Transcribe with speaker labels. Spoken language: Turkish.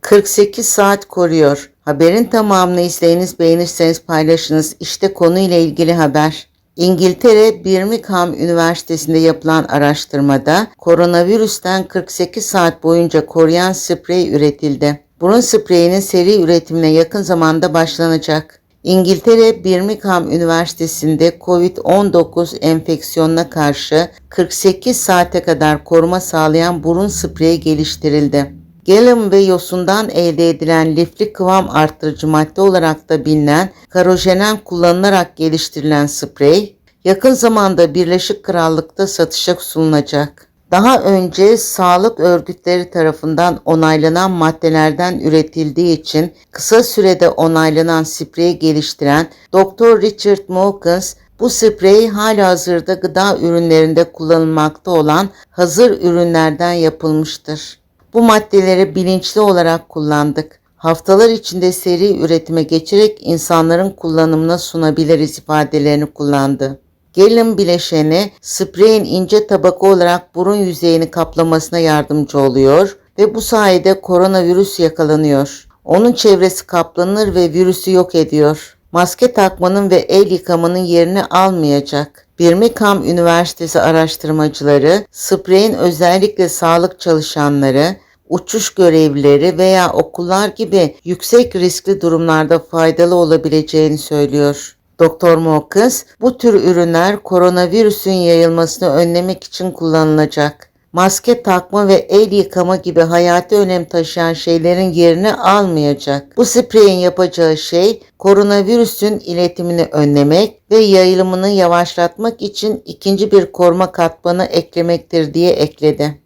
Speaker 1: 48 saat koruyor. Haberin tamamını izleyiniz, beğenirseniz paylaşınız. İşte konuyla ilgili haber. İngiltere Birmingham Üniversitesi'nde yapılan araştırmada koronavirüsten 48 saat boyunca koruyan sprey üretildi. Burun spreyinin seri üretimine yakın zamanda başlanacak. İngiltere Birmingham Üniversitesi'nde COVID-19 enfeksiyonuna karşı 48 saate kadar koruma sağlayan burun spreyi geliştirildi. Gelin ve yosundan elde edilen lifli kıvam arttırıcı madde olarak da bilinen karojenen kullanılarak geliştirilen sprey, yakın zamanda Birleşik Krallık'ta satışa sunulacak. Daha önce sağlık örgütleri tarafından onaylanan maddelerden üretildiği için kısa sürede onaylanan spreyi geliştiren Dr. Richard Mawkins bu sprey halihazırda gıda ürünlerinde kullanılmakta olan hazır ürünlerden yapılmıştır. Bu maddeleri bilinçli olarak kullandık. Haftalar içinde seri üretime geçerek insanların kullanımına sunabiliriz ifadelerini kullandı. Gelin bileşeni spreyin ince tabaka olarak burun yüzeyini kaplamasına yardımcı oluyor ve bu sayede koronavirüs yakalanıyor. Onun çevresi kaplanır ve virüsü yok ediyor. Maske takmanın ve el yıkamanın yerini almayacak. Birmingham Üniversitesi araştırmacıları spreyin özellikle sağlık çalışanları, uçuş görevlileri veya okullar gibi yüksek riskli durumlarda faydalı olabileceğini söylüyor. Doktor Mokes, bu tür ürünler koronavirüsün yayılmasını önlemek için kullanılacak. Maske takma ve el yıkama gibi hayati önem taşıyan şeylerin yerini almayacak. Bu spreyin yapacağı şey koronavirüsün iletimini önlemek ve yayılımını yavaşlatmak için ikinci bir koruma katmanı eklemektir diye ekledi.